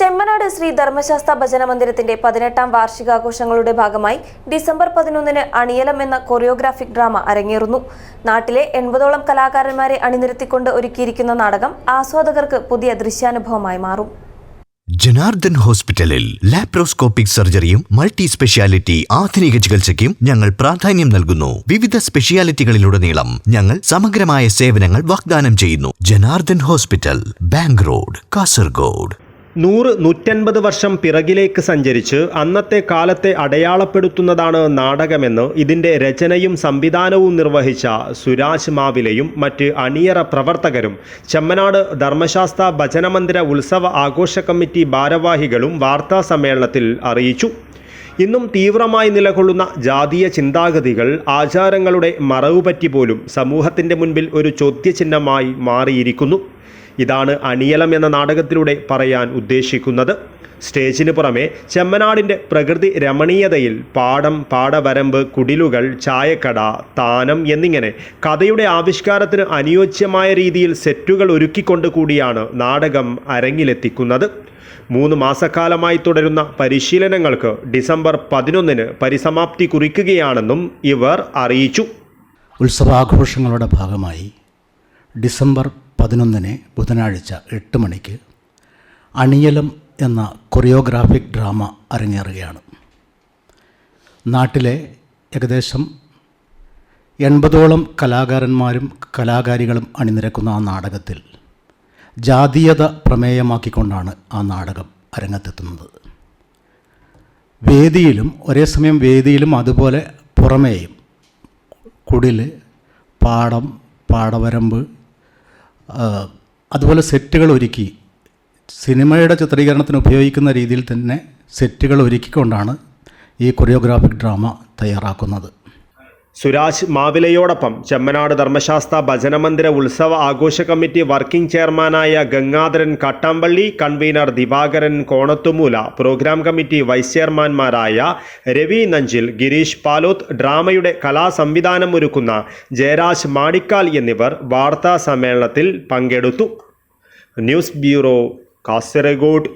ചെമ്മനാട് ശ്രീ ധർമ്മശാസ്ത്ര ഭജന മന്ദിരത്തിന്റെ പതിനെട്ടാം വാർഷികാഘോഷങ്ങളുടെ ഭാഗമായി ഡിസംബർ പതിനൊന്നിന് അണിയലം എന്ന കൊറിയോഗ്രാഫിക് ഡ്രാമ അരങ്ങേറുന്നു. നാട്ടിലെ എൺപതോളം കലാകാരന്മാരെ അണിനിരത്തിക്കൊണ്ട് ഒരുക്കിയിരിക്കുന്ന നാടകം ആസ്വാദകർക്ക് പുതിയ ദൃശ്യാനുഭവമായി മാറും. ജനാർദ്ദൻ ഹോസ്പിറ്റലിൽ ലാപ്രോസ്കോപ്പിക് സർജറിയും മൾട്ടി സ്പെഷ്യാലിറ്റി ആധുനിക ചികിത്സയ്ക്കും ഞങ്ങൾ പ്രാധാന്യം നൽകുന്നു. വിവിധ സ്പെഷ്യാലിറ്റികളിലുടനീളം ഞങ്ങൾ സമഗ്രമായ സേവനങ്ങൾ വാഗ്ദാനം ചെയ്യുന്നു. Janardhan hospital bank road Kasaragod. നൂറ് നൂറ്റൻപത് വർഷം പിറകിലേക്ക് സഞ്ചരിച്ച് അന്നത്തെ കാലത്തെ അടയാളപ്പെടുത്തുന്നതാണ് നാടകമെന്ന് ഇതിന്റെ രചനയും സംവിധാനവും നിർവഹിച്ച സുരാജ് മാവിലയും മറ്റ് അണിയറ പ്രവർത്തകരും ചെമ്മനാട് ധർമ്മശാസ്ത്ര ഭജനമന്ദിര ഉത്സവ ആഘോഷ കമ്മിറ്റി ഭാരവാഹികളും വാർത്താ സമ്മേളനത്തിൽ അറിയിച്ചു. ഇന്നും തീവ്രമായി നിലകൊള്ളുന്ന ജാതീയ ചിന്താഗതികൾ ആചാരങ്ങളുടെ മറവുപറ്റി പോലും സമൂഹത്തിന്റെ മുൻപിൽ ഒരു ചോദ്യചിഹ്നമായി മാറിയിരിക്കുന്നു. ഇതാണ് അണിയലം എന്ന നാടകത്തിലൂടെ പറയാൻ ഉദ്ദേശിക്കുന്നത്. സ്റ്റേജിന് പുറമെ ചെമ്മനാടിന്റെ പ്രകൃതി രമണീയതയിൽ പാടം പാടവരമ്പ് കുടിലുകൾ ചായക്കട താനം എന്നിങ്ങനെ കഥയുടെ ആവിഷ്കാരത്തിന് അനുയോജ്യമായ രീതിയിൽ സെറ്റുകൾ ഒരുക്കിക്കൊണ്ട് കൂടിയാണ് നാടകം അരങ്ങിലെത്തിക്കുന്നത്. മൂന്ന് മാസക്കാലമായി തുടരുന്ന പരിശീലനങ്ങൾക്ക് ഡിസംബർ പതിനൊന്നിന് പരിസമാപ്തി കുറിക്കുകയാണെന്നും ഇവർ അറിയിച്ചു. ഉത്സവാഘോഷങ്ങളുടെ ഭാഗമായി ഡിസംബർ പതിനൊന്നിന് ബുധനാഴ്ച എട്ട് മണിക്ക് അണിയലം എന്ന കൊറിയോഗ്രാഫിക് ഡ്രാമ അരങ്ങേറുകയാണ്. നാട്ടിലെ ഏകദേശം എൺപതോളം കലാകാരന്മാരും കലാകാരികളും അണിനിരക്കുന്ന ആ നാടകത്തിൽ ജാതീയത പ്രമേയമാക്കിക്കൊണ്ടാണ് ആ നാടകം അരങ്ങത്തെത്തുന്നത്. വേദിയിലും ഒരേ സമയം വേദിയിലും അതുപോലെ പുറമേയും കുടിൽ പാടം പാടവരമ്പ് അതുപോലെ സെറ്റുകൾ ഒരുക്കി. സിനിമയുടെ ചിത്രീകരണത്തിന് ഉപയോഗിക്കുന്ന രീതിയിൽ തന്നെ സെറ്റുകൾ ഒരുക്കിക്കൊണ്ടാണ് ഈ കൊറിയോഗ്രാഫിക് ഡ്രാമ തയ്യാറാക്കുന്നത്. സുരാജ് മാവിലയോടൊപ്പം ചെമ്മനാട് ധർമ്മശാസ്ത്ര ഭജനമന്ദിര ഉത്സവ ആഘോഷ കമ്മിറ്റി വർക്കിംഗ് ചെയർമാനായ Gangadharan Kattampally convener Divakaran Konathumoola programme committee vice ചെയർമാൻമാരായ Ravi Nanchil Gireesh Paloth ഡ്രാമയുടെ കലാസംവിധാനം ഒരുക്കുന്ന ജയരാജ് മാടിക്കാൽ എന്നിവർ വാർത്താ സമ്മേളനത്തിൽ പങ്കെടുത്തു. News bureau Kasaragod.